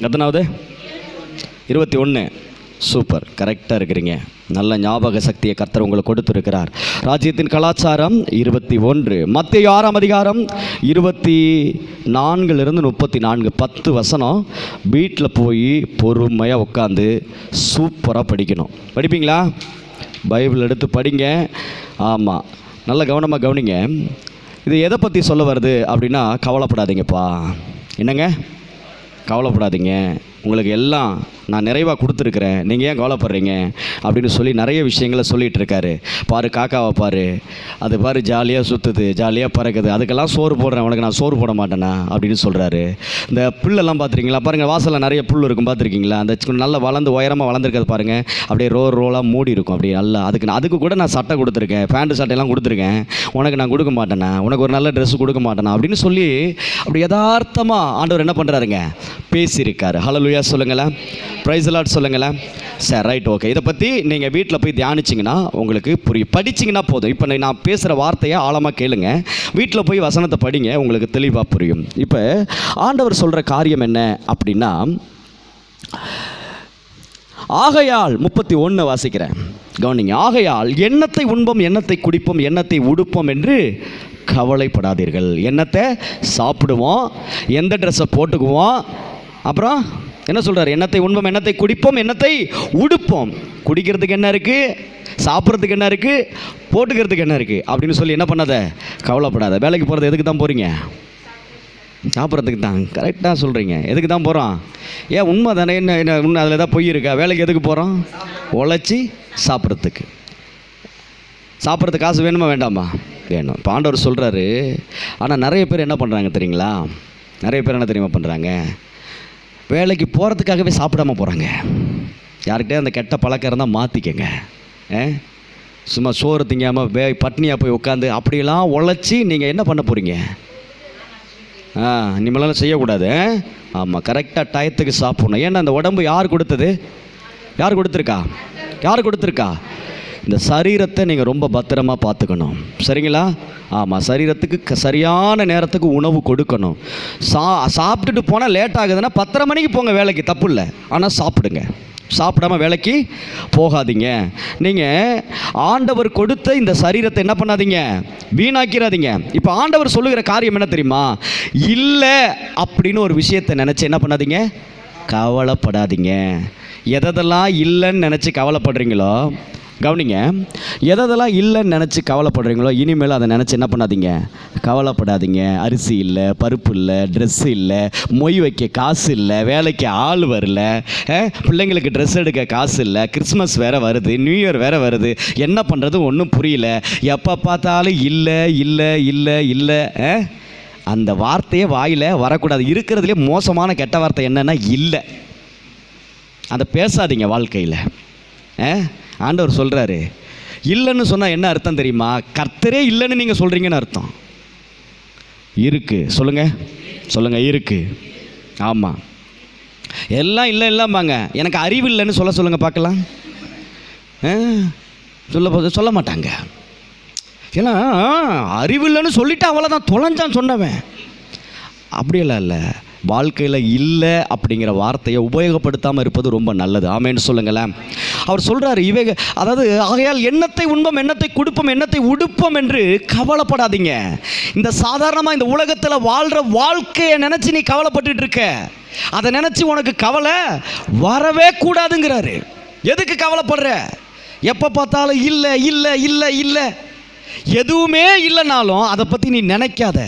எத்தனாவது? இருபத்தி ஒன்று சூப்பர். கரெக்டாக இருக்கிறீங்க. நல்ல ஞாபக சக்தியை கர்த்தர் உங்களுக்கு கொடுத்துருக்கிறார். ராஜ்யத்தின் கலாச்சாரம் இருபத்தி ஒன்று. மத்திய ஆறாம் அதிகாரம் இருபத்தி நான்குலேருந்து முப்பத்தி நான்கு. பத்து வசனம். வீட்டில் போய் பொறுமையாக உட்காந்து சூப்பராக படிக்கணும். படிப்பீங்களா? பைபிள் எடுத்து படிங்க. ஆமாம் நல்ல கவனமாக கவனிங்க. இது எதை பற்றி சொல்ல வருது அப்படின்னா கவலைப்படாதீங்கப்பா. என்னங்க? கவலைப்படாதீங்க. உங்களுக்கு எல்லாம் நான் நிறைவாக கொடுத்துருக்குறேன். நீங்கள் ஏன் கவலைப்படுறீங்க? அப்படின்னு சொல்லி நிறைய விஷயங்களை சொல்லிகிட்டு இருக்காரு. பாரு காக்காவை பாரு. அது பாரு ஜாலியாக சுற்றுது ஜாலியாக பறக்குது. அதுக்கெல்லாம் சோறு போடுறேன் உனக்கு நான் சோறு போட மாட்டேனா? அப்படின்னு சொல்கிறாரு இந்த புல்லெல்லாம் பார்த்துருக்கீங்களா? பாருங்கள் வாசலில் நிறைய புல் இருக்கும் பார்த்துருக்கீங்களா? அந்த நல்லா வளர்ந்து உயரமாக வளர்ந்துருக்கிறது பாருங்கள் அப்படியே ரோ ரோலாக மூடி இருக்கும் அப்படியே நல்லா. அதுக்கு நான் அதுக்கு கூட நான் சட்டை கொடுத்துருக்கேன். பேண்ட்டு சட்டையெல்லாம் கொடுத்துருக்கேன். உனக்கு நான் கொடுக்க மாட்டேனா? உனக்கு ஒரு நல்ல ட்ரெஸ் கொடுக்க மாட்டேனா? அப்படின்னு சொல்லி அப்படி யதார்த்தமாக ஆண்டவர் என்ன பண்ணுறாருங்க பேசியிருக்காரு. ஹலலுயா சொல்லுங்களேன். ப்ரைஸ் லாட் சொல்லுங்களேன். சார் ரைட் ஓகே இதை பற்றி நீங்கள் வீட்டில் போய் தியானிச்சிங்கன்னா உங்களுக்கு புரியும். படிச்சிங்கன்னா போதும். இப்போ நான் பேசுகிற வார்த்தையை ஆழமாக கேளுங்க. வீட்டில் போய் வசனத்தை படிங்க உங்களுக்கு தெளிவாக புரியும். இப்போ ஆண்டவர் சொல்கிற காரியம் என்ன அப்படின்னா ஆகையால் முப்பத்தி ஒன்று வாசிக்கிறேன். கவனிங்க ஆகையால் எண்ணத்தை உண்போம் எண்ணத்தை குடிப்போம் எண்ணத்தை உடுப்போம் என்று கவலைப்படாதீர்கள். எண்ணத்தை சாப்பிடுவோம் எந்த ட்ரெஸ்ஸை போட்டுக்குவோம் அப்புறம் என்ன சொல்கிறார் எண்ணத்தை உண்போம் எண்ணத்தை குடிப்போம் எண்ணத்தை உடுப்போம். குடிக்கிறதுக்கு என்ன இருக்குது சாப்பிட்றதுக்கு என்ன இருக்குது போட்டுக்கிறதுக்கு என்ன இருக்குது அப்படின்னு சொல்லி என்ன பண்ணாத? கவலைப்படாத. வேலைக்கு போகிறது எதுக்கு தான் போகிறீங்க சாப்பிட்றதுக்கு தான். கரெக்டாக சொல்கிறீங்க எதுக்கு தான் போகிறோம் ஏன் உண்மை தானே? என்ன என்ன உண்மை அதில் ஏதாவது பொய் இருக்கா? வேலைக்கு எதுக்கு போகிறோம் உழைச்சி சாப்பிட்றதுக்கு. சாப்பிட்றதுக்கு காசு வேணுமா வேண்டாமா? வேணும். இப்போ ஆண்டவர் சொல்கிறாரு ஆனால் நிறைய பேர் என்ன பண்ணுறாங்க தெரியுங்களா? நிறைய பேர் என்ன தெரியுமா பண்ணுறாங்க வேலைக்கு போகிறதுக்காகவே சாப்பிடாம போகிறாங்க யார்கிட்டயே அந்த கெட்ட பழக்கம் இருந்தால் மாற்றிக்கங்க சும்மா சோறு திங்காமல் வே பட்னியாக போய் உட்காந்து அப்படியெல்லாம் உழைச்சி நீங்கள் என்ன பண்ண போகிறீங்க ஆ இனிமேலாம் செய்யக்கூடாது. ஆமாம் கரெக்டாக டயத்துக்கு சாப்பிட்ணும். ஏன்னா அந்த உடம்பு யார் கொடுத்தது? யார் கொடுத்துருக்கா? யார் கொடுத்துருக்கா? இந்த சரீரத்தை நீங்கள் ரொம்ப பத்திரமா பார்த்துக்கணும். சரிங்களா? ஆமாம் சரீரத்துக்கு சரியான நேரத்துக்கு உணவு கொடுக்கணும். சா சாப்பிட்டுட்டு போனால் லேட் ஆகுதுன்னா பத்தரை மணிக்கு போங்க வேலைக்கு தப்பு இல்லை. ஆனால் சாப்பிடுங்க. சாப்பிடாம வேலைக்கு போகாதீங்க. நீங்கள் ஆண்டவர் கொடுத்த இந்த சரீரத்தை என்ன பண்ணாதீங்க? வீணாக்கிறாதீங்க. இப்போ ஆண்டவர் சொல்லுகிற காரியம் என்ன தெரியுமா? இல்லை அப்படின்னு ஒரு விஷயத்தை நினச்சி என்ன பண்ணாதீங்க? கவலைப்படாதீங்க. எதெல்லாம் இல்லைன்னு நினச்சி கவலைப்படுறீங்களோ கவனிங்க எதெல்லாம் இல்லைன்னு நினச்சி கவலைப்படுறீங்களோ இனிமேல் அதை நினச்சி என்ன பண்ணாதீங்க? கவலைப்படாதீங்க. அரிசி இல்லை பருப்பு இல்லை ட்ரெஸ்ஸு இல்லை மொய் வைக்க காசு இல்லை வேலைக்கு ஆள் வரல பிள்ளைங்களுக்கு ட்ரெஸ் எடுக்க காசு இல்லை கிறிஸ்மஸ் வேறு வருது நியூ இயர் வேறு வருது என்ன பண்ணுறது ஒன்றும் புரியல. எப்போ பார்த்தாலும் இல்லை இல்லை இல்லை இல்லை அந்த வார்த்தையே வாயில் வரக்கூடாது. இருக்கிறதுலே மோசமான கெட்ட வார்த்தை என்னென்னா இல்லை. அதை பேசாதீங்க வாழ்க்கையில் ஆ? ஆண்டவர் சொல்கிறாரு இல்லைன்னு சொன்னால் என்ன அர்த்தம் தெரியுமா? கர்த்தரே இல்லைன்னு நீங்கள் சொல்கிறீங்கன்னு அர்த்தம். இருக்கு. சொல்லுங்க. சொல்லுங்க இருக்கு. ஆமாம் எல்லாம் இல்லை இல்லாமாங்க எனக்கு அறிவு இல்லைன்னு சொல்ல சொல்லுங்கள் பார்க்கலாம். ஆ, சொல்ல போ- சொல்ல மாட்டாங்க. ஏன்னா அறிவு இல்லைன்னு சொல்லிவிட்டு அவ்வளோதான் தொலைஞ்சான் சொன்னவன். அப்படியெல்லாம் இல்லை. வாழ்க்கையில் இல்லை அப்படிங்கிற வார்த்தையை உபயோகப்படுத்தாமல் இருப்பது ரொம்ப நல்லது. ஆமேன்னு சொல்லுங்களேன். அவர் சொல்கிறாரு இவைக அதாவது ஆகையால் எண்ணத்தை உண்பம் எண்ணத்தை கொடுப்போம் எண்ணத்தை உடுப்போம் என்று கவலைப்படாதீங்க. இந்த சாதாரணமாக இந்த உலகத்தில் வாழ்கிற வாழ்க்கையை நினச்சி நீ கவலைப்பட்டுட்டு இருக்க. அதை நினச்சி உனக்கு கவலை வரவே கூடாதுங்கிறாரு. எதுக்கு கவலைப்படுற? எப்போ பார்த்தாலும் இல்லை இல்லை இல்லை இல்லை. எதுவுமே இல்லைனாலும் அதை பற்றி நீ நினைக்காத.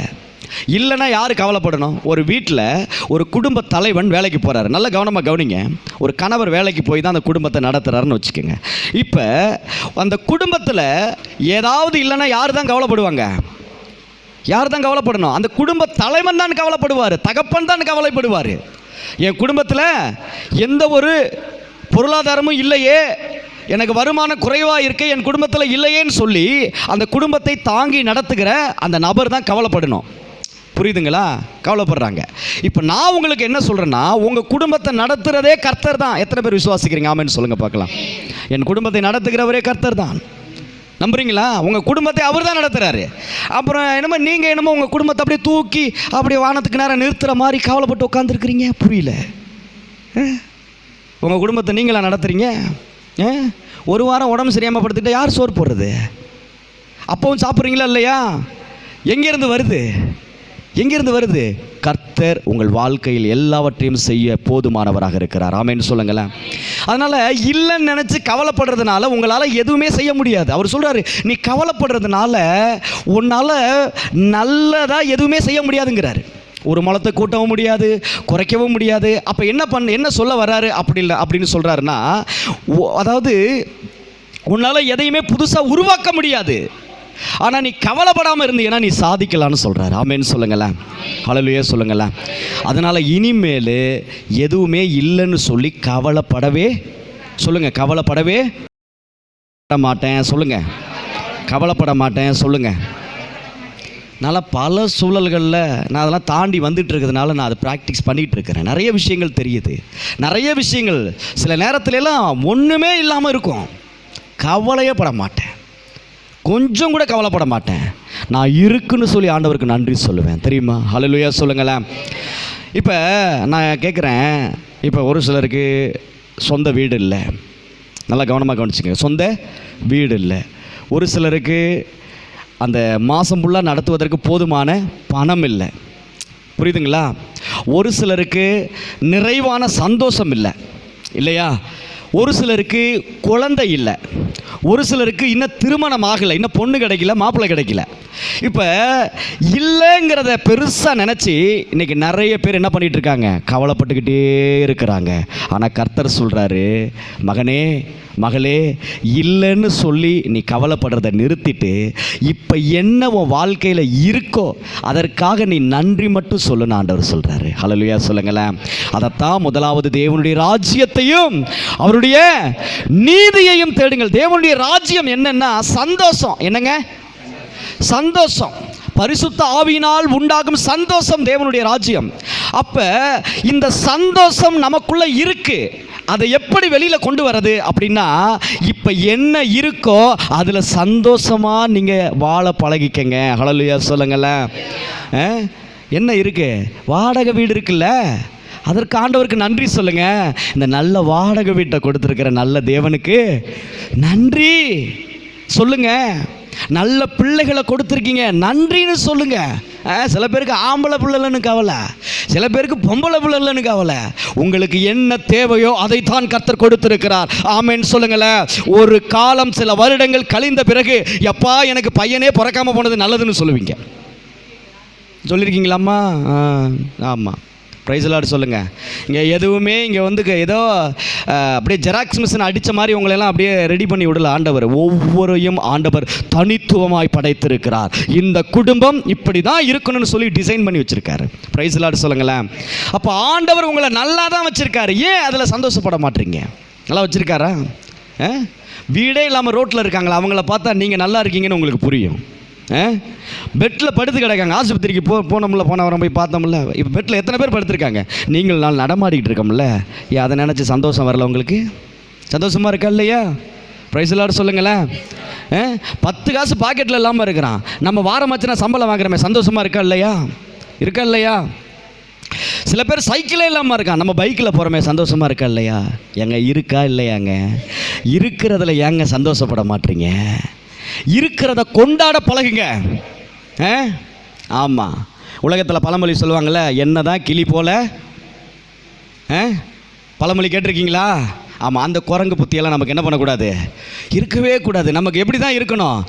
இல்லைன்னா யார் கவலைப்படணும்? ஒரு வீட்டில் ஒரு குடும்ப தலைவன் வேலைக்கு போகிறாரு நல்ல கவனமாக கவனிங்க. ஒரு கணவர் வேலைக்கு போய் தான் அந்த குடும்பத்தை நடத்துகிறாருன்னு வச்சுக்கோங்க. இப்போ அந்த குடும்பத்தில் ஏதாவது இல்லைன்னா யார் தான் கவலைப்படுவாங்க? யார் தான் கவலைப்படணும்? அந்த குடும்ப தலைவன் தான் கவலைப்படுவார். தகப்பன் தான் கவலைப்படுவார். என் குடும்பத்தில் எந்த ஒரு பொருளாதாரமும் இல்லையே. எனக்கு வருமானம் குறைவாக இருக்க. என் குடும்பத்தில் இல்லையேன்னு சொல்லி அந்த குடும்பத்தை தாங்கி நடத்துகிற அந்த நபர் தான் கவலைப்படணும். புரியுதுங்களா? கவலைப்படுறாங்க. இப்போ நான் உங்களுக்கு என்ன சொல்கிறேன்னா உங்கள் குடும்பத்தை நடத்துகிறதே கர்த்தர் தான். எத்தனை பேர் விசுவாசிக்கிறீங்க? ஆமேன்னு சொல்லுங்கள் பார்க்கலாம். என் குடும்பத்தை நடத்துகிறவரே கர்த்தர் தான். நம்புறீங்களா? உங்கள் குடும்பத்தை அவர் தான் நடத்துகிறாரு அப்புறம் என்னமோ நீங்கள் என்னமோ உங்கள் குடும்பத்தை அப்படியே தூக்கி அப்படியே வானத்துக்கு நேரம் நிறுத்துகிற மாதிரி கவலைப்பட்டு உட்காந்துருக்குறீங்க புரியல. உங்கள் குடும்பத்தை நீங்களா நடத்துறீங்க? ஆ? ஒரு வாரம் உடம்பு சரியாமல் படுத்துட்டு யார் சோறு போடுறது? அப்பவும் சாப்பிட்றீங்களா இல்லையா? எங்கேருந்து வருது? எங்கேருந்து வருது? கர்த்தர் உங்கள் வாழ்க்கையில் எல்லாவற்றையும் செய்ய போதுமானவராக இருக்கிறார். ஆமேன்னு சொல்லுங்களேன். அதனால் இல்லைன்னு நினச்சி கவலைப்படுறதுனால உங்களால் எதுவுமே செய்ய முடியாது. அவர் சொல்கிறாரு நீ கவலைப்படுறதுனால உன்னால் நல்லதாக எதுவுமே செய்ய முடியாதுங்கிறாரு. ஒரு மலத்தை கூட்டவும் முடியாது குறைக்கவும் முடியாது. அப்போ என்ன பண்ண என்ன சொல்ல வர்றாரு? அப்படி இல்லை அப்படின்னு சொல்கிறாருன்னா அதாவது உன்னால் எதையுமே புதுசாக உருவாக்க முடியாது. ஆனால் நீ கவலைப்படாமல் இருந்தீங்கன்னா நீ சாதிக்கலான்னு சொல்கிறாரு ஆமேன்னு சொல்லுங்களேன். அழலுயே சொல்லுங்களேன். அதனால் இனிமேல் எதுவுமே இல்லைன்னு சொல்லி கவலைப்படவே சொல்லுங்கள் கவலைப்படவே மாட்டேன் சொல்லுங்கள் கவலைப்பட மாட்டேன் சொல்லுங்கள் நல்லா பல சூழல்களில் நான் அதெல்லாம் தாண்டி வந்துட்டு இருக்கிறதுனால நான் அதை ப்ராக்டிஸ் பண்ணிகிட்டு இருக்கிறேன் நிறைய விஷயங்கள் தெரியுது. நிறைய விஷயங்கள் சில நேரத்துலலாம் ஒன்றுமே இல்லாமல் இருக்கும். கவலையே பட மாட்டேன். கொஞ்சம் கூட கவலைப்பட மாட்டேன். நான் இருக்குன்னு சொல்லி ஆண்டவருக்கு நன்றி சொல்லுவேன். தெரியுமா? ஹalleluya சொல்லுங்களேன். இப்போ நான் கேட்குறேன் இப்போ ஒரு சிலருக்கு சொந்த வீடு இல்லை. நல்லா கவனமாக கவனிச்சுங்க சொந்த வீடு இல்லை. ஒரு சிலருக்கு அந்த மாதம் ஃபுல்லாக நடத்துவதற்கு போதுமான பணம் இல்லை. புரியுதுங்களா? ஒரு சிலருக்கு நிறைவான சந்தோஷம் இல்லை. இல்லையா? ஒரு சிலருக்கு குழந்தை இல்லை. ஒரு சிலருக்கு இன்னும் திருமணம் ஆகலை இன்னும் பொண்ணு கிடைக்கல மாப்பிள்ளை கிடைக்கல. இப்போ இல்லைங்கிறத பெருசாக நினச்சி இன்றைக்கி நிறைய பேர் என்ன பண்ணிகிட்டு இருக்காங்க? கவலைப்பட்டுக்கிட்டே இருக்கிறாங்க. ஆனால் கர்த்தர் சொல்கிறாரு மகனே மகளே இல்லைன்னு சொல்லி நீ கவலைப்படுறத நிறுத்திட்டு இப்போ என்ன உன் வாழ்க்கையில் இருக்கோ அதற்காக நீ நன்றி மட்டும் சொல்லுன்னு ஆண்டவர் சொல்கிறாரு ஹலலுயா சொல்லுங்களேன். அதைத்தான் முதலாவது தேவனுடைய ராஜ்யத்தையும் அவருடைய நீதியையும் தேடுங்கள். தேவனுடைய ராஜ்யம் என்னன்னா சந்தோஷம். என்னங்க? சந்தோஷம். பரிசுத்த ஆவியினால் உண்டாகும் சந்தோஷம் தேவனுடைய ராஜ்யம். அப்போ இந்த சந்தோஷம் நமக்குள்ளே இருக்குது அதை எப்படி வெளியில் கொண்டு வர்றது அப்படின்னா இப்போ என்ன இருக்கோ அதில் சந்தோஷமாக நீங்கள் வாழ பழகிக்கங்க. ஹலலுயா சொல்லுங்களேன். என்ன இருக்குது வாடகை வீடு இருக்குல்ல? அதற்கு ஆண்டவருக்கு நன்றி சொல்லுங்க. இந்த நல்ல வாடகை வீட்டை கொடுத்துருக்கிற நல்ல தேவனுக்கு நன்றி. சொல்லுங்கள் நல்ல பிள்ளைகளை கொடுத்துருக்கீங்க. நன்றின்னு சொல்லுங்க. ஆ, சில பேருக்கு ஆம்பளை பிள்ளைலன்னு கவலை. சில பேருக்கு பொம்பளை பிள்ளைலன்னு கவலை. உங்களுக்கு என்ன தேவையோ அதைத்தான் கத்தர் கொடுத்திருக்கிறார். ஆமேன்னு சொல்லுங்களேன். ஒரு காலம் சில வருடங்கள் கழிந்த பிறகு எப்பா எனக்கு பையனே பிறக்காம போனது நல்லதுன்னு சொல்லுவீங்க. சொல்லியிருக்கீங்களாம்மா ஆ ஆமாம் ப்ரைஸ் லார்டு சொல்லுங்கள் இங்கே எதுவுமே இங்கே வந்து ஏதோ அப்படியே ஜெராக்ஸ் மிஷின் அடித்த மாதிரி உங்களெல்லாம் அப்படியே ரெடி பண்ணி விடல. ஆண்டவர் ஒவ்வொருயும் ஆண்டவர் தனித்துவமாய் படைத்திருக்கிறார். இந்த குடும்பம் இப்படி தான் இருக்கணும்னு சொல்லி டிசைன் பண்ணி வச்சுருக்காரு. ப்ரைஸ் லார்டு சொல்லுங்களேன். அப்போ ஆண்டவர் உங்களை நல்லா தான் வச்சுருக்காரு. ஏன் அதில் சந்தோஷப்பட மாட்டீங்க? நல்லா வச்சுருக்காரா? ஆ? வீடே இல்லாமல் ரோட்டில் இருக்காங்களா? அவங்கள பார்த்தா நீங்கள் நல்லா இருக்கீங்கன்னு உங்களுக்கு புரியும். பெட்டில் படுத்து கிடக்காங்க. ஆஸ்பத்திரிக்கு போ போனோம்ல போன வாரம் போய் பார்த்தோம்ல. இப்போ பெட்டில் எத்தனை பேர் படுத்திருக்காங்க? நீங்கள் நாள் நடமாடிக்கிட்டு இருக்கோம்ல. ஏன் அதை நினச்சி சந்தோஷம் வரல உங்களுக்கு? சந்தோஷமாக இருக்கா இல்லையா? ப்ரைஸ் எல்லாரும் சொல்லுங்களேன். ஆ? பத்து காசு பாக்கெட்டில் இல்லாமல் இருக்கிறான். நம்ம வாரம் ஆச்சுன்னா சம்பளம் வாங்குறோமே சந்தோஷமாக இருக்கா இல்லையா? இருக்கா இல்லையா? சில பேர் சைக்கிளே இல்லாமல் இருக்கான். நம்ம பைக்கில் போகிறோமே சந்தோஷமாக இருக்கா இல்லையா? ஏங்க இருக்கா இல்லையாங்க? இருக்கிறதுல ஏங்க சந்தோஷப்பட மாட்டீங்க? இருக்கிறத கொண்டாட பழகுங்க. ஆ? ஆமாம் உலகத்தில் பழமொழி சொல்லுவாங்கள்ல என்ன தான் கிளி போல ஆ? பழமொழி கேட்டிருக்கீங்களா? ஆமாம் அந்த குரங்கு புத்தியெல்லாம் நமக்கு என்ன பண்ணக்கூடாது? இருக்கவே கூடாது. நமக்கு எப்படி தான் இருக்கணும்?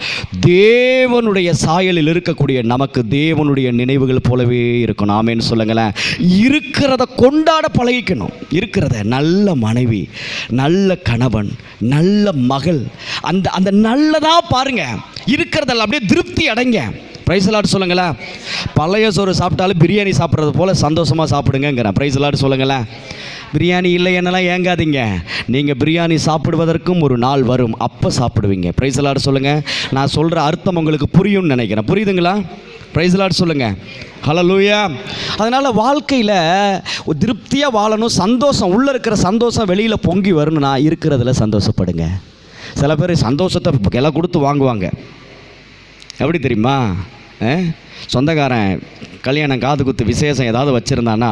தேவனுடைய சாயலில் இருக்கக்கூடிய நமக்கு தேவனுடைய நினைவுகள் போலவே இருக்கணும். ஆமேன்னு சொல்லுங்களேன். இருக்கிறத கொண்டாட பழகிக்கணும். இருக்கிறத நல்ல மனைவி நல்ல கணவன் நல்ல மகள் அந்த அந்த நல்லதாக பாருங்க. இருக்கிறதில் அப்படியே திருப்தி அடைங்க. ப்ரைஸ் லாட் சொல்லுங்களேன். பழைய சோறு சாப்பிட்டாலும் பிரியாணி சாப்பிட்றது போல் சந்தோஷமாக சாப்பிடுங்கிறேன் ப்ரைஸ் லாட் சொல்லுங்களேன். பிரியாணி இல்லை என்னெல்லாம் ஏங்காதீங்க. நீங்கள் பிரியாணி சாப்பிடுவதற்கும் ஒரு நாள் வரும் அப்போ சாப்பிடுவீங்க. ப்ரைஸ் லாட் சொல்லுங்கள் நான் சொல்கிற அர்த்தம் உங்களுக்கு புரியும்னு நினைக்கிறேன். புரியுதுங்களா? ப்ரைஸ் லாட் சொல்லுங்கள் ஹலலூயா அதனால் வாழ்க்கையில் திருப்தியாக வாழணும் சந்தோஷம் உள்ளே இருக்கிற சந்தோஷம் வெளியில் பொங்கி வரணும்னா இருக்கிறதுல சந்தோஷப்படுங்க. சில பேர் சந்தோஷத்தை கிளை கொடுத்து வாங்குவாங்க. எப்படி தெரியுமா? சொந்தக்காரன் கல்யாணம் காது குத்து விசேஷம் ஏதாவது வச்சுருந்தானா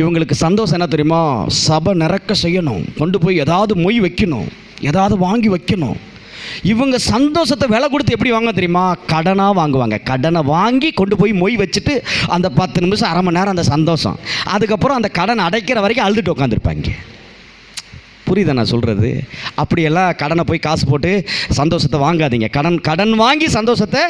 இவங்களுக்கு சந்தோஷம் என்ன தெரியுமா? சபை நிறக்க செய்யணும். கொண்டு போய் ஏதாவது மொய் வைக்கணும். ஏதாவது வாங்கி வைக்கணும். இவங்க சந்தோஷத்தை விலை கொடுத்து எப்படி வாங்க தெரியுமா? கடனாக வாங்குவாங்க. கடனை வாங்கி கொண்டு போய் மொய் வச்சுட்டு அந்த பத்து நிமிஷம் அரை மணி நேரம் அந்த சந்தோஷம். அதுக்கப்புறம் அந்த கடன் அடைக்கிற வரைக்கும் அழுதுட்டு உட்காந்துருப்பாங்க புரியுதா நான் சொல்கிறது அப்படியெல்லாம் கடனை போய் காசு போட்டு சந்தோஷத்தை வாங்காதீங்க. கடன் கடன் வாங்கி சந்தோஷத்தை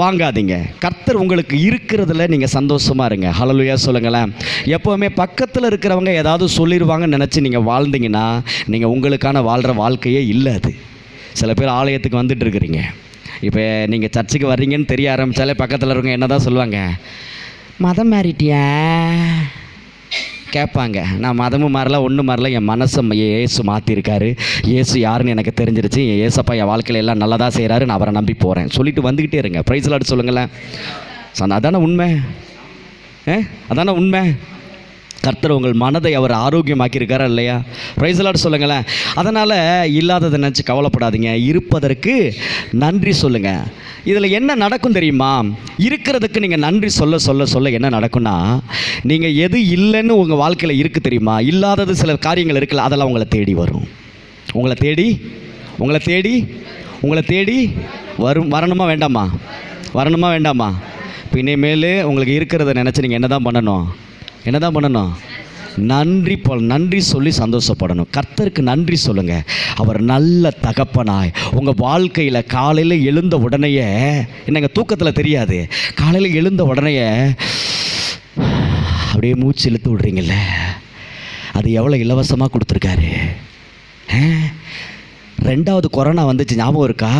வாங்காதீங்க. கர்த்தர் உங்களுக்கு இருக்கிறதுல நீங்கள் சந்தோஷமாக இருங்க. ஹலலுயா சொல்லுங்களேன். எப்போவுமே பக்கத்தில் இருக்கிறவங்க ஏதாவது சொல்லிடுவாங்கன்னு நினச்சி நீங்கள் வாழ்ந்தீங்கன்னா நீங்கள் உங்களுக்கான வாழ்கிற வாழ்க்கையே இல்லை அது. சில பேர் ஆலயத்துக்கு வந்துட்டு இருக்கிறீங்க. இப்போ நீங்கள் சர்ச்சுக்கு வர்றீங்கன்னு தெரிய ஆரம்பித்தாலே பக்கத்தில் இருக்கவங்க என்ன தான் சொல்லுவாங்க? மதம் மாறிட்டியா? கேட்பாங்க. நான் மதமும் மாறல ஒன்றும் மாறல. என் மனசை ஏசு மாற்றிருக்காரு ஏசு யாருன்னு எனக்கு தெரிஞ்சிருச்சு. என் ஏசப்பா என் வாழ்க்கையில் எல்லாம் நல்லதா செய்கிறாரு நான் அவரை நம்பி போகிறேன் சொல்லிட்டு வந்துக்கிட்டே இருங்க. ப்ரைஸ் லாட் சொல்லுங்களேன். அதான உண்மை? ஏ? அதானே உண்மை? கர்த்தர் உங்கள் மனதை அவர் ஆரோக்கியமாக்கியிருக்காரா இல்லையா? ப்ரைஸ்லாட் சொல்லுங்களேன். அதனால் இல்லாததை நினச்சி கவலைப்படாதீங்க. இருப்பதற்கு நன்றி சொல்லுங்கள் இதில் என்ன நடக்கும் தெரியுமா? இருக்கிறதுக்கு நீங்கள் நன்றி சொல்ல சொல்ல சொல்ல என்ன நடக்கும்னா நீங்கள் எது இல்லைன்னு உங்கள் வாழ்க்கையில் இருக்குது தெரியுமா? இல்லாதது சில காரியங்கள் இருக்குல்ல அதெல்லாம் உங்களை தேடி வரும். உங்களை தேடி உங்களை தேடி உங்களை தேடி வரும். வரணுமா வேண்டாமா? வரணுமா வேண்டாமா? இப்போ இனிமேல் உங்களுக்கு இருக்கிறத நினச்சி நீங்கள் என்ன தான் பண்ணணும்? என்ன தான் பண்ணணும்? நன்றி போல் நன்றி சொல்லி சந்தோஷப்படணும். கர்த்தருக்கு நன்றி சொல்லுங்கள் அவர் நல்ல தகப்பனாய். உங்கள் வாழ்க்கையில் காலையில் எழுந்த உடனேயே என்னங்க தூக்கத்தில் தெரியாது. காலையில் எழுந்த உடனேயே அப்படியே மூச்சு இழுத்து விடுறீங்கல்ல. அது எவ்வளோ இலவசமாக கொடுத்துருக்காரு. ரெண்டாவது கொரோனா வந்துச்சு ஞாபகம் இருக்கா?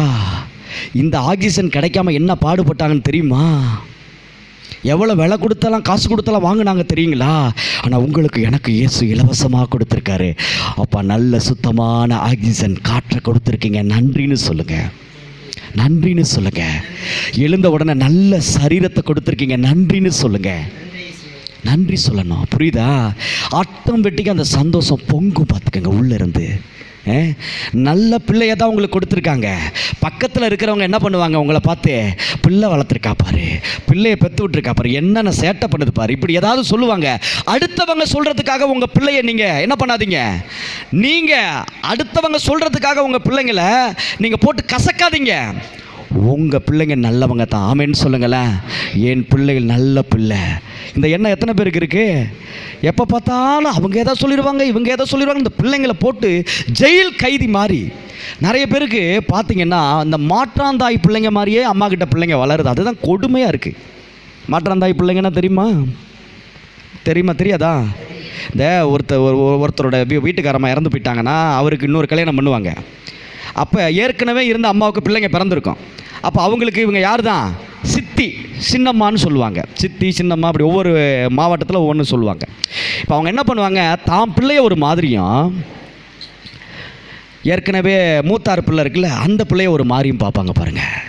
இந்த ஆக்சிஜன் கிடைக்காம என்ன பாடுபட்டாங்கன்னு தெரியுமா? எவ்வளோ விலை கொடுத்தாலாம் காசு கொடுத்தாலாம் வாங்கினாங்க தெரியுங்களா? ஆனால் உங்களுக்கு எனக்கு இயேசு இலவசமாக கொடுத்துருக்காரு. அப்போ நல்ல சுத்தமான ஆக்சிஜன் காற்றை கொடுத்துருக்கீங்க. நன்றின்னு சொல்லுங்கள் நன்றின்னு சொல்லுங்கள் எழுந்த உடனே நல்ல சரீரத்தை கொடுத்துருக்கீங்க. நன்றின்னு சொல்லுங்கள் நன்றி சொல்லணும். புரியுதா? ஆட்டோமேட்டிக்காக அந்த சந்தோஷம் பொங்கும் பார்த்துக்கங்க உள்ளே இருந்து. நல்ல பிள்ளையை தான் உங்களுக்கு கொடுத்துருக்காங்க. பக்கத்தில் இருக்கிறவங்க என்ன பண்ணுவாங்க உங்களை பார்த்து? பிள்ளை வளர்த்துருக்கா பாரு. பிள்ளையை பெற்று விட்டுருக்கா பாரு. என்னென்ன சேட்டை பண்ணுது பாரு. இப்படி ஏதாவது சொல்லுவாங்க. அடுத்தவங்க சொல்கிறதுக்காக உங்கள் பிள்ளைய நீங்கள் என்ன பண்ணாதீங்க. நீங்கள் அடுத்தவங்க சொல்கிறதுக்காக உங்கள் பிள்ளைங்களை நீங்கள் போட்டு கசக்காதீங்க. உங்கள் பிள்ளைங்க நல்லவங்க தான். ஆமேன்னு சொல்லுங்களேன். என் பிள்ளைகள் நல்ல பிள்ளை. இந்த எண்ணம் எத்தனை பேருக்கு இருக்குது எப்போ பார்த்தாலும் அவங்க எதை சொல்லிடுவாங்க இவங்க எதை சொல்லிடுவாங்க. இந்த பிள்ளைங்களை போட்டு ஜெயில் கைதி மாதிரி நிறைய பேருக்கு பார்த்தீங்கன்னா இந்த மாற்றாந்தாய் பிள்ளைங்க மாதிரியே அம்மா கிட்ட பிள்ளைங்க வளருது. அதுதான் கொடுமையாக இருக்குது மாற்றாந்தாய் பிள்ளைங்கன்னா தெரியுமா? தெரியுமா தெரியாதா? இந்த ஒருத்தர் ஒரு ஒருத்தரோட வீட்டுக்காரமாக இறந்து போயிட்டாங்கன்னா அவருக்கு இன்னொரு கல்யாணம் பண்ணுவாங்க. அப்போ ஏற்கனவே இருந்த அம்மாவுக்கு பிள்ளைங்க பிறந்திருக்கும். அப்போ அவங்களுக்கு இவங்க யார் தான் சித்தி சின்னம்மான்னு சொல்லுவாங்க. சித்தி சின்னம்மா அப்படி ஒவ்வொரு மாவட்டத்தில் ஒவ்வொன்று சொல்லுவாங்க. இப்போ அவங்க என்ன பண்ணுவாங்க? தான் பிள்ளைய ஒரு மாதிரியும் ஏற்கனவே மூத்தார் பிள்ளை இருக்குல்ல அந்த பிள்ளைய ஒரு மாதிரியும் பார்ப்பாங்க பாருங்கள்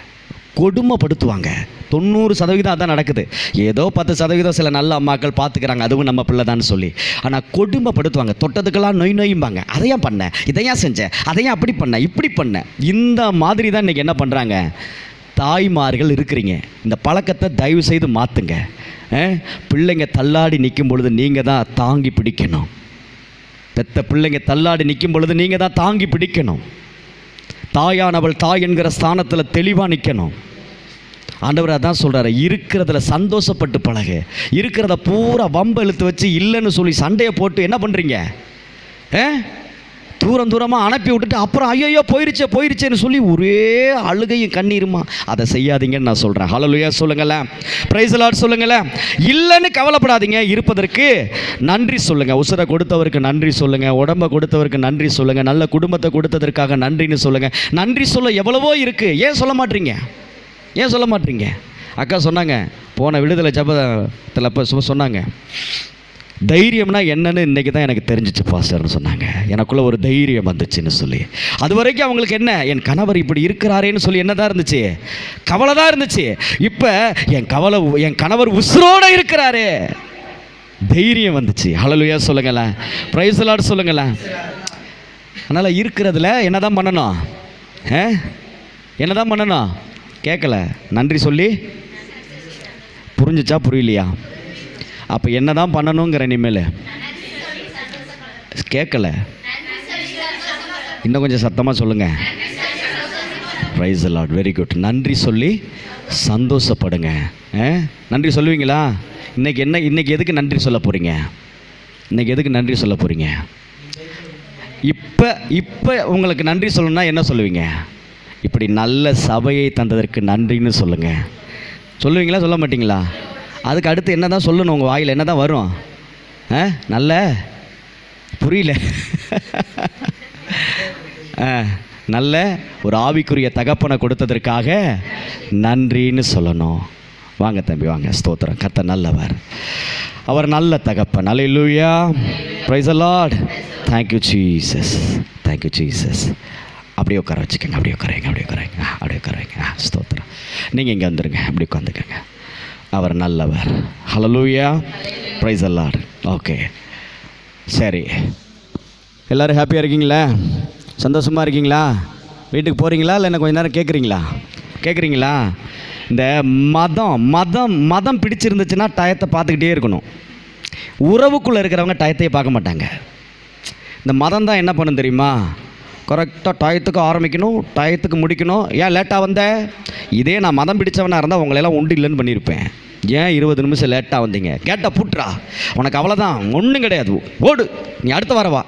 கொடுமைப்படுத்துவாங்க. தொண்ணூறு சதவீதம் அதான் நடக்குது. ஏதோ பத்து சதவீதம் சில நல்ல அம்மாக்கள் பார்த்துக்கிறாங்க அதுவும் நம்ம பிள்ளை தான் சொல்லி. ஆனால் கொடுமைப்படுத்துவாங்க. தொட்டதுக்கெல்லாம் நொய் நொயும்பாங்க அதையும் பண்ண? இதையும் செஞ்சேன் அதையும் அப்படி பண்ண? இப்படி பண்ண? இந்த மாதிரி தான் இன்றைக்கி என்ன பண்ணுறாங்க தாய்மார்கள் இருக்கிறீங்க. இந்த பழக்கத்தை தயவு செய்து மாற்றுங்க பிள்ளைங்க தள்ளாடி நிற்கும் பொழுது நீங்கள் தான் தாங்கி பிடிக்கணும். பெத்த பிள்ளைங்க தள்ளாடி நிற்கும் பொழுது நீங்கள் தான் தாங்கி பிடிக்கணும். தாயானவள் தாய் என்கிற ஸ்தானத்தில் தெளிவாக நிற்கணும் ஆண்டவர் அதான் சொல்கிறாரு இருக்கிறதுல சந்தோஷப்பட்டு பழகு. இருக்கிறத பூரா வம்பை இழுத்து வச்சு இல்லைன்னு சொல்லி சண்டையை போட்டு என்ன பண்ணுறீங்க ஏ தூரம் தூரமாக அனுப்பி விட்டுட்டு அப்புறம் ஐயோ போயிருச்சே போயிருச்சேன்னு சொல்லி ஒரே அழுகையும் கண்ணீருமா? அதை செய்யாதீங்கன்னு நான் சொல்கிறேன் ஹலலுயா சொல்லுங்களேன். ப்ரைஸ் லாட் சொல்லுங்களேன். இல்லைன்னு கவலைப்படாதீங்க. இருப்பதற்கு நன்றி சொல்லுங்கள் உசுரை கொடுத்தவருக்கு நன்றி சொல்லுங்கள் உடம்பை கொடுத்தவருக்கு நன்றி சொல்லுங்கள் நல்ல குடும்பத்தை கொடுத்ததற்காக நன்றின்னு சொல்லுங்கள் நன்றி சொல்ல எவ்வளவோ இருக்குது ஏன் சொல்ல மாட்டீங்க? ஏன் சொல்ல மாட்டீங்க? அக்கா சொன்னாங்க போன விடுதலை ஜபத்தில் அப்போ சும்மா சொன்னாங்க தைரியம்னா என்னன்னு இன்றைக்கி தான் எனக்கு தெரிஞ்சிச்சு பாஸ்டர்னு சொன்னாங்க. எனக்குள்ளே ஒரு தைரியம் வந்துச்சுன்னு சொல்லி. அது வரைக்கும் அவங்களுக்கு என்ன என் கணவர் இப்படி இருக்கிறாரேன்னு சொல்லி என்ன தான் இருந்துச்சு? கவலை தான் இருந்துச்சு. இப்போ என் கவலை என் கணவர் உசுரோடு இருக்கிறாரே. தைரியம் வந்துச்சு. ஹலலுயா சொல்லுங்களேன். ப்ரைஸ் லாட் சொல்லுங்களேன். அதனால் இருக்கிறதுல என்ன தான் பண்ணணும்? ஆ? என்ன தான் பண்ணணும்? கேட்கல நன்றி சொல்லி. புரிஞ்சிச்சா புரியலையா? அப்போ என்ன தான் பண்ணணுங்கிற இனிமேல். கேட்கல இன்னும் கொஞ்சம் சத்தமாக சொல்லுங்கள் ப்ரைஸ் லாட் வெரி குட் நன்றி சொல்லி சந்தோஷப்படுங்க. ஆ? நன்றி சொல்லுவீங்களா? இன்னைக்கு என்ன இன்னைக்கு எதுக்கு நன்றி சொல்ல போகிறீங்க இன்னைக்கு எதுக்கு நன்றி சொல்ல போகிறீங்க இப்போ இப்போ உங்களுக்கு நன்றி சொல்லணும்னா என்ன சொல்லுவீங்க? இப்படி நல்ல சபையை தந்ததற்கு நன்றின்னு சொல்லுங்கள் சொல்லுவீங்களா? சொல்ல மாட்டீங்களா? அதுக்கு அடுத்து என்ன தான் சொல்லணும் உங்கள் வாயில்? என்ன தான் வரும்? ஆ? நல்ல? புரியல. ஆ, நல்ல ஒரு ஆவிக்குரிய தகப்பனை கொடுத்ததற்காக நன்றின்னு சொல்லணும். வாங்க தம்பி வாங்க. ஸ்தோத்திரம். கத்த நல்லவர். அவர் நல்ல தகப்பன். Hallelujah praise lord thank you Jesus thank you Jesus அப்படியே உட்கார வச்சுக்கோங்க அப்படியே உட்காரங்க அப்படியே உட்காரங்க அப்படியே உட்காரங்க. ஸ்தோத்திரம். நீங்கள் இங்கே வந்துடுங்க அப்படி உட்காந்துக்கங்க. அவர் நல்லவர். ஹலலூயா ப்ரைஸ் லார்ட் ஓகே சரி. எல்லோரும் ஹாப்பியாக இருக்கீங்களா? சந்தோஷமாக இருக்கீங்களா? வீட்டுக்கு போகிறீங்களா இல்லை என்ன கொஞ்ச நேரம் கேட்குறீங்களா கேட்குறீங்களா இந்த மதம் மதம் மதம் பிடிச்சிருந்துச்சுன்னா டயத்தை பார்த்துக்கிட்டே இருக்கணும். உறவுக்குள்ளே இருக்கிறவங்க டயத்தையே பார்க்க மாட்டாங்க. இந்த மதம் தான் என்ன பண்ணும் தெரியுமா? கரெக்டாக டயத்துக்கு ஆரம்பிக்கணும் டயத்துக்கு முடிக்கணும். ஏன் லேட்டாக வந்த? இதே நான் மதம் பிடிச்சவனாக இருந்தால் உங்களையெல்லாம் உண்டு இல்லைன்னு பண்ணியிருப்பேன் ஏன் இருபது நிமிஷம் லேட்டாக வந்தீங்க? கேட்டால் புட்றா. உனக்கு அவ்வளோதான் ஒன்றும் கிடையாது. ஓடு. நீ அடுத்த வரவா வா.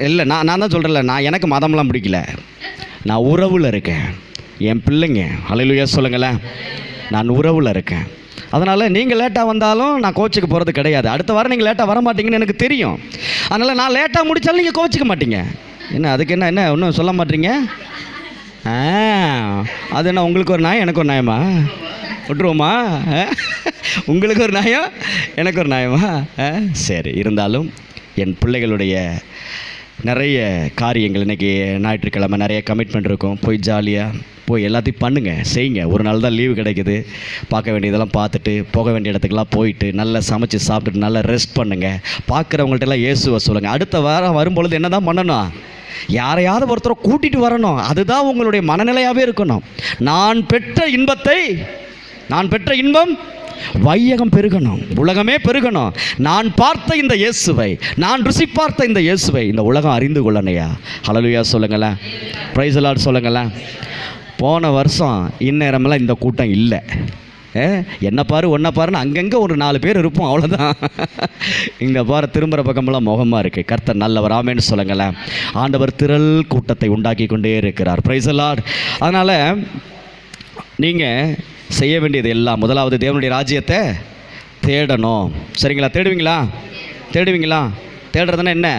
இல்லை நான் நான் தான் சொல்கிறேன்ல நான் எனக்கு மதம்லாம் பிடிக்கல. நான் உறவில் இருக்கேன். என் பிள்ளைங்க. அலையிலுயா சொல்லுங்களேன். நான் உறவில் இருக்கேன். அதனால் நீங்கள் லேட்டாக வந்தாலும் நான் கோச்சுக்கு போகிறது கிடையாது. அடுத்த வாரம் நீங்கள் லேட்டாக வர மாட்டீங்கன்னு எனக்கு தெரியும். அதனால் நான் லேட்டாக முடித்தாலும் நீங்கள் கோச்சிக்க மாட்டீங்க. என்ன அதுக்கு என்ன என்ன ஒன்றும் சொல்ல மாட்டீங்க? ஆ அது என்ன உங்களுக்கு ஒரு நாயம் எனக்கு ஒரு நியாயமா? விட்டுருவோமா? உங்களுக்கு ஒரு நியாயம் எனக்கு ஒரு நியாயமா? ஆ? சரி இருந்தாலும் என் பிள்ளைகளுடைய நிறைய காரியங்கள் இன்றைக்கி ஞாயிற்றுக்கிழமை நிறைய கமிட்மெண்ட் இருக்கும். போய் ஜாலியாக போய் எல்லாத்தையும் பண்ணுங்கள் செய்யுங்க. ஒரு நாள் தான் லீவு கிடைக்குது. பார்க்க வேண்டியதெல்லாம் பார்த்துட்டு போக வேண்டிய இடத்துக்கெல்லாம் போயிட்டு நல்லா சமைச்சு சாப்பிட்டுட்டு நல்லா ரெஸ்ட் பண்ணுங்கள் பார்க்குறவங்கள்ட்ட எல்லாம் இயேசுவை சொல்லுங்கள் அடுத்த வாரம் வரும்பொழுது என்ன தான் பண்ணணும்? யாரையாவது ஒருத்தரை கூட்டிகிட்டு வரணும். அதுதான் உங்களுடைய மனநிலையாகவே இருக்கணும். நான் பெற்ற இன்பத்தை நான் பெற்ற இன்பம் வையகம் பெருகணும். உலகமே பெருகணும். நான் பார்த்த இந்த இயேசுவை நான் ருசி பார்த்த இந்த இயேசுவை இந்த உலகம் அறிந்து கொள்ளணையா? ஹலலுயா சொல்லுங்களேன். ப்ரைஸ் லார்ட் சொல்லுங்களேன். போன வருஷம் இந்நேரமெல்லாம் இந்த கூட்டம் இல்லை. என்ன பாரு ஒன்றை பாருன்னு அங்கங்கே ஒரு நாலு பேர் இருப்போம் அவ்வளோதான் இங்கே பாரு திரும்புகிற பக்கமெல்லாம் முகமாக இருக்குது கர்த்தர் நல்லவர் ஆமேன்னு சொல்லுங்களேன். ஆண்டவர் திரள் கூட்டத்தை உண்டாக்கி கொண்டே இருக்கிறார். ப்ரைஸ் அதனால் நீங்கள் செய்ய வேண்டியது எல்லாம். முதலாவது தேவனுடைய ராஜ்யத்தை தேடணும். சரிங்களா? தேடுவீங்களா? தேடுவீங்களா? தேடுறதுன்னா என்ன?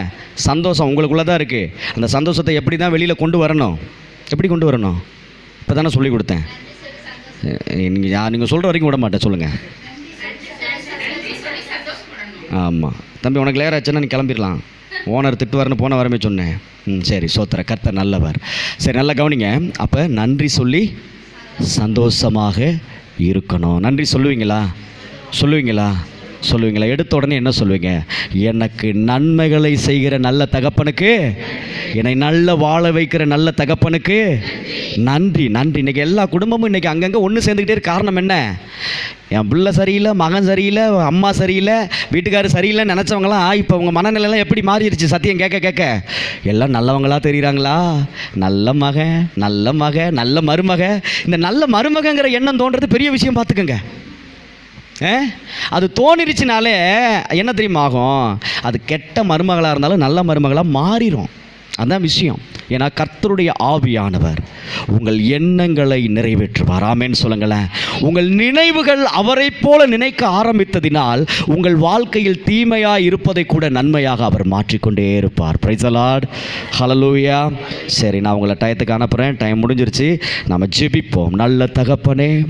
சந்தோஷம் உங்களுக்குள்ளே தான் இருக்குது அந்த சந்தோஷத்தை எப்படி தான் வெளியில் கொண்டு வரணும்? எப்படி கொண்டு வரணும்? இப்போ தானே சொல்லி கொடுத்தேன் நீங்கள் யா நீங்கள் சொல்கிற வரைக்கும் விட மாட்டேன். சொல்லுங்கள் ஆமாம் தம்பி உனக்கு லேர் ஆச்சுன்னா நீ கிளம்பிடலாம். ஓனர் திட்டுவார்னு போன வரமே சொன்னேன். ம் சரி. சோத்திர கர்த்தர் நல்லவர். சரி நல்லா கவனிங்க. அப்போ நன்றி சொல்லி சந்தோஷமாக இருக்கணும். நன்றி சொல்லுவீங்களா? சொல்லுவீங்களா? சொல்லுவீங்களா? எடுத்த உடனே என்ன சொல்லுவீங்க? எனக்கு நன்மைகளை செய்கிற நல்ல தகப்பனுக்கு என்னை நல்ல வாழ வைக்கிற நல்ல தகப்பனுக்கு நன்றி நன்றி. இன்னைக்கு எல்லா குடும்பமும் இன்னைக்கு அங்கங்கே ஒன்று சேர்ந்துக்கிட்டே இருக்க காரணம் என்ன? என் பிள்ளை சரியில்லை மகன் சரியில்லை அம்மா சரியில்லை வீட்டுக்காரர் சரியில்லைன்னு நினச்சவங்களாம் இப்போ உங்கள் மனநிலைலாம் எப்படி மாறிடுச்சு? சத்தியம் கேட்க கேட்க. எல்லாம் நல்லவங்களா தெரியுறாங்களா? நல்ல மகன் நல்ல மக நல்ல மருமக. இந்த நல்ல மருமகங்கிற எண்ணம் தோன்றது பெரிய விஷயம் பார்த்துக்கோங்க. அது தோணிருச்சுனாலே என்ன தெரியுமா ஆகும்? அது கெட்ட மருமகளாக இருந்தாலும் நல்ல மருமகளாக மாறிடும் அதான் விஷயம். ஏன்னா கர்த்தருடைய ஆவியானவர் உங்கள் எண்ணங்களை நிறைவேற்றுவார். ஆமேன்னு சொல்லுங்களேன். உங்கள் நினைவுகள் அவரைப் போல நினைக்க ஆரம்பித்ததினால் உங்கள் வாழ்க்கையில் தீமையாக இருப்பதை கூட நன்மையாக அவர் மாற்றிக்கொண்டே இருப்பார். பிரைசலாட் ஹலலூயா சரி நான் உங்களை டயத்துக்கு அனுப்புகிறேன் டைம் முடிஞ்சிருச்சு. நம்ம ஜெபிப்போம். நல்ல தகப்பனே.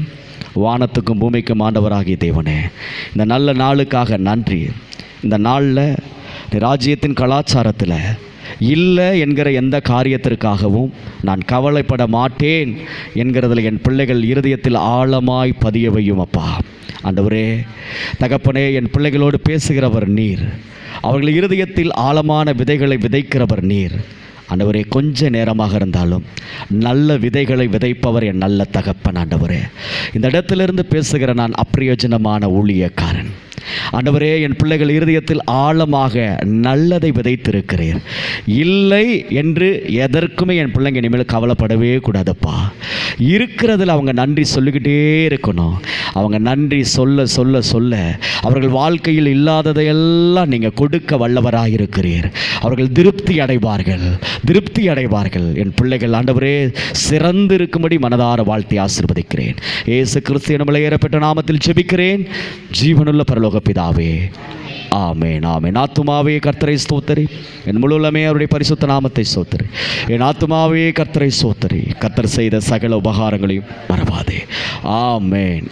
வானத்துக்கும் பூமிக்கும் ஆண்டவராகிய தேவனே இந்த நல்ல நாளுக்காக நன்றி. இந்த நாளில் ராஜ்யத்தின் கலாச்சாரத்தில் இல்லை என்கிற எந்த காரியத்திற்காகவும் நான் கவலைப்பட மாட்டேன் என்கிறதுல என் பிள்ளைகள் இருதயத்தில் ஆழமாய் பதிய வையும் அப்பா. ஆண்டவரே தகப்பனே என் பிள்ளைகளோடு பேசுகிறவர் நீர். அவர்கள் இருதயத்தில் ஆழமான விதைகளை விதைக்கிறவர் நீர். ஆண்டவரே கொஞ்ச நேரமாக இருந்தாலும் நல்ல விதைகளை விதைப்பவர் என் நல்ல தகப்பன் ஆண்டவரே. இந்த இடத்திலிருந்து பேசுகிற நான் அப்பிரயோஜனமான ஊழியக்காரன். ஆண்டவரே என் பிள்ளைகள் இருதயத்தில் ஆழமாக நல்லதை விதைத்திருக்கிறீர். இல்லை என்று எதற்குமே என் பிள்ளைங்க இனிமேல் கவலைப்படவே கூடாதுப்பா. இருக்கிறதில் அவங்க நன்றி சொல்லிக்கிட்டே இருக்கணும். அவங்க நன்றி சொல்ல சொல்ல சொல்ல அவர்கள் வாழ்க்கையில் இல்லாததையெல்லாம் நீங்கள் கொடுக்க வல்லவராக இருக்கிறீர் அவர்கள் திருப்தி அடைவார்கள். திருப்தி அடைவார்கள். என் பிள்ளைகள் ஆண்டவரே சிறந்திருக்கும்படி மனதார வாழ்த்தி ஆசிர்வதிக்கிறேன். ஏசு கிறிஸ்து நம்மளை ஏறப்பட்ட நாமத்தில் ஜெபிக்கிறேன். ஜீவனுள்ள பரலோக பிதாவே ஆமேன் ஆமேன். ஆத்துமாவே கர்த்தரை ஸ்தோத்தரி. என் முழுலமே அவருடைய பரிசுத்த நாமத்தை சோத்தரி என் ஆத்துமாவே கர்த்தரை சோத்தரி கர்த்தர் செய்த சகல உபகாரங்களையும் மறவாதே. ஆமேன்.